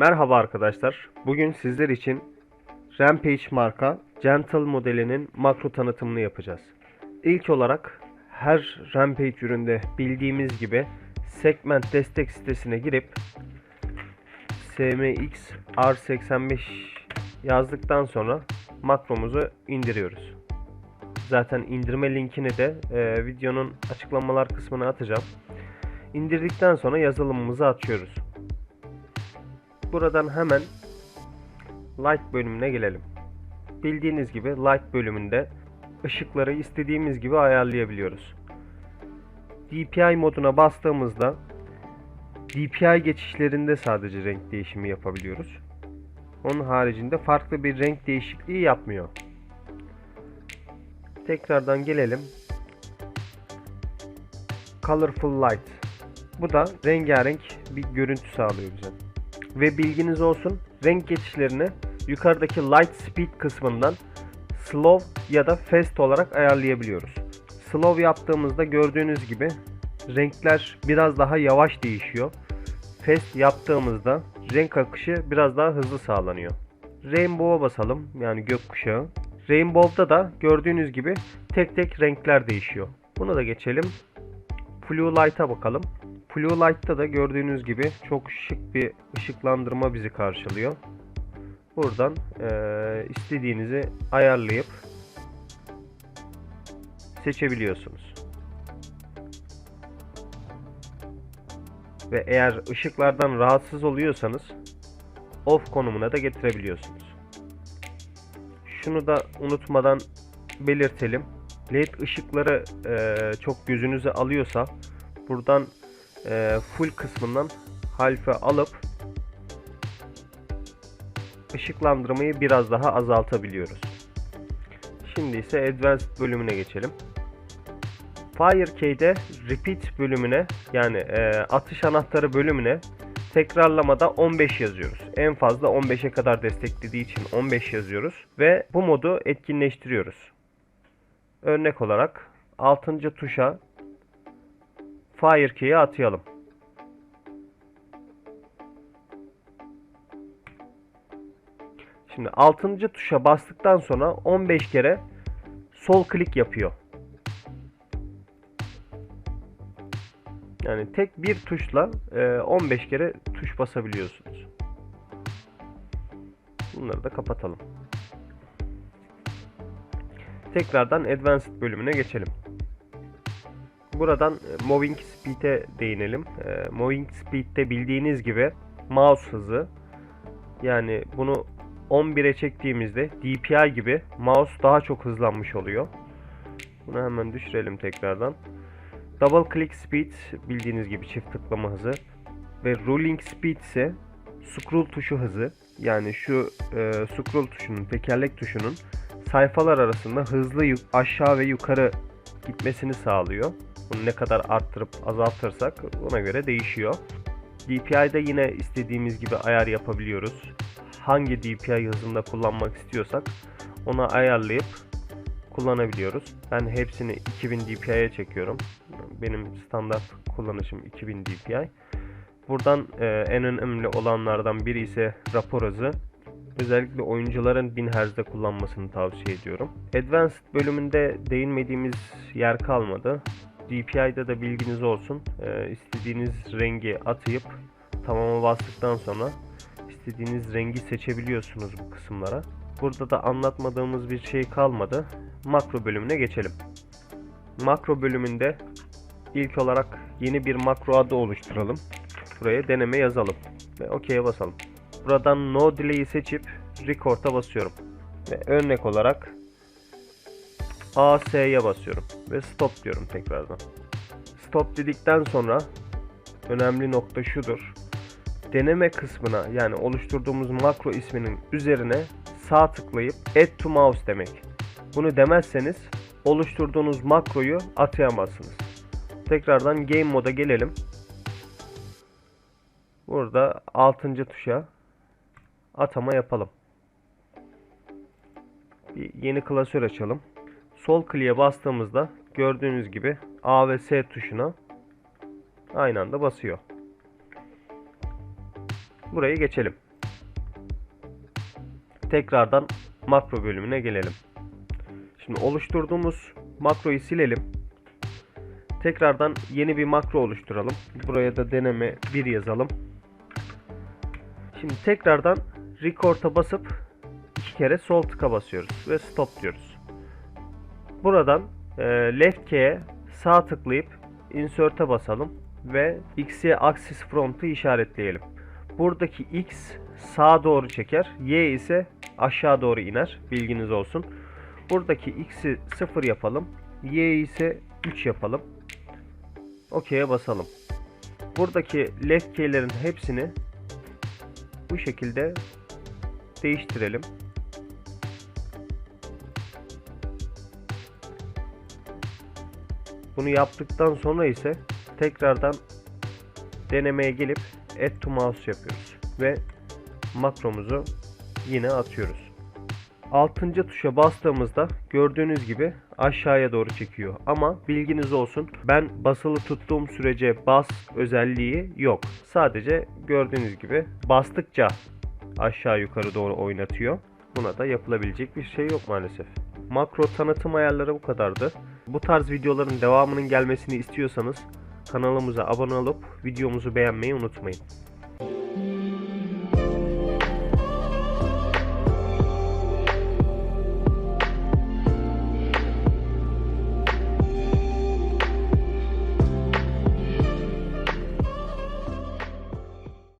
Merhaba arkadaşlar. Bugün sizler için Rampage marka Gentle modelinin makro tanıtımını yapacağız. İlk olarak her Rampage üründe bildiğimiz gibi segment destek sitesine girip SMX R85 yazdıktan sonra makromuzu indiriyoruz. Zaten indirme linkini de e, videonun açıklamalar kısmına atacağım. İndirdikten sonra yazılımımızı açıyoruz. Buradan hemen Light bölümüne gelelim. Bildiğiniz gibi Light bölümünde ışıkları istediğimiz gibi ayarlayabiliyoruz. DPI moduna bastığımızda DPI geçişlerinde sadece renk değişimi yapabiliyoruz. Onun haricinde farklı bir renk değişikliği yapmıyor. Tekrardan gelelim. Colorful Light. Bu da rengarenk bir görüntü sağlıyor bize. Ve bilginiz olsun renk geçişlerini yukarıdaki Light Speed kısmından Slow ya da Fast olarak ayarlayabiliyoruz. Slow yaptığımızda gördüğünüz gibi renkler biraz daha yavaş değişiyor. Fast yaptığımızda renk akışı biraz daha hızlı sağlanıyor. Rainbow'a basalım yani gökkuşağı. Rainbow'da da gördüğünüz gibi tek tek renkler değişiyor. Bunu da geçelim. Blue Light'a bakalım. Blue Light'ta da gördüğünüz gibi çok şık bir ışıklandırma bizi karşılıyor. Buradan eee, istediğinizi ayarlayıp seçebiliyorsunuz. Ve eğer ışıklardan rahatsız oluyorsanız off konumuna da getirebiliyorsunuz. Şunu da unutmadan belirtelim. LED ışıkları eee, çok gözünüze alıyorsa buradan eee, full kısmından halfe alıp ışıklandırmayı biraz daha azaltabiliyoruz. Şimdi ise Advanced bölümüne geçelim. FireKey'de Repeat bölümüne yani eee, atış anahtarı bölümüne tekrarlamada 15 yazıyoruz. En fazla 15'e kadar desteklediği için 15 yazıyoruz ve bu modu etkinleştiriyoruz. Örnek olarak 6. tuşa Firekey'i atayalım. Şimdi 6. tuşa bastıktan sonra 15 kere sol klik yapıyor. Yani tek bir tuşla e, 15 kere tuş basabiliyorsunuz. Bunları da kapatalım. Tekrardan Advanced bölümüne geçelim. Buradan e, Moving Speed'e değinelim. E, Moving Speed'de bildiğiniz gibi mouse hızı yani bunu 11'e çektiğimizde DPI gibi mouse daha çok hızlanmış oluyor. Bunu hemen düşürelim tekrardan. Double click speed bildiğiniz gibi çift tıklama hızı ve ruling speed ise scroll tuşu hızı. Yani şu e, scroll tuşunun, tekerlek tuşunun sayfalar arasında hızlı aşağı ve yukarı gitmesini sağlıyor. Bunu ne kadar arttırıp azaltırsak ona göre değişiyor. DPI'de yine istediğimiz gibi ayar yapabiliyoruz. Hangi DPI hızında kullanmak istiyorsak ona ayarlayıp kullanabiliyoruz. Ben hepsini 2000 dpi'ye çekiyorum. Benim standart kullanışım 2000 dpi. Buradan e, en önemli olanlardan biri ise rapor hızı. Özellikle oyuncuların 1000 Hz'de kullanmasını tavsiye ediyorum. Advanced bölümünde değinmediğimiz yer kalmadı. DPI'de de bilginiz olsun. E, istediğiniz rengi atayıp tamama bastıktan sonra istediğiniz rengi seçebiliyorsunuz bu kısımlara. Burada da anlatmadığımız bir şey kalmadı. Makro bölümüne geçelim. Makro bölümünde ilk olarak yeni bir makro adı oluşturalım. Buraya deneme yazalım ve OK'ye basalım. Buradan No Delay'i seçip Record'a basıyorum. Ve örnek olarak AS'ye basıyorum ve Stop diyorum tekrardan. Stop dedikten sonra önemli nokta şudur. Deneme kısmına yani oluşturduğumuz makro isminin üzerine sağ tıklayıp Add to Mouse demek. Bunu demezseniz oluşturduğunuz makroyu atayamazsınız. Tekrardan Game moda gelelim. Burada 6. tuşa atama yapalım. Bir yeni klasör açalım. Sol kliğe bastığımızda gördüğünüz gibi A ve S tuşuna aynı anda basıyor. Burayı geçelim. Tekrardan makro bölümüne gelelim. Şimdi oluşturduğumuz makroyu silelim. Tekrardan yeni bir makro oluşturalım. Buraya da deneme 1 yazalım. Şimdi tekrardan record'a basıp iki kere sol tıka basıyoruz ve stop diyoruz. Buradan e, left key'e sağ tıklayıp insert'e basalım ve x'ye axis front'u işaretleyelim. Buradaki x sağa doğru çeker, y ise aşağı doğru iner. Bilginiz olsun. Buradaki x'i 0 yapalım, y ise 3 yapalım. OK'ye basalım. Buradaki left key'lerin hepsini bu şekilde değiştirelim. Bunu yaptıktan sonra ise tekrardan denemeye gelip add to mouse yapıyoruz ve makromuzu yine atıyoruz. 6. tuşa bastığımızda gördüğünüz gibi aşağıya doğru çekiyor. Ama bilginiz olsun ben basılı tuttuğum sürece bas özelliği yok. Sadece gördüğünüz gibi bastıkça aşağı yukarı doğru oynatıyor. Buna da yapılabilecek bir şey yok maalesef. Makro tanıtım ayarları bu kadardı. Bu tarz videoların devamının gelmesini istiyorsanız kanalımıza abone olup videomuzu beğenmeyi unutmayın.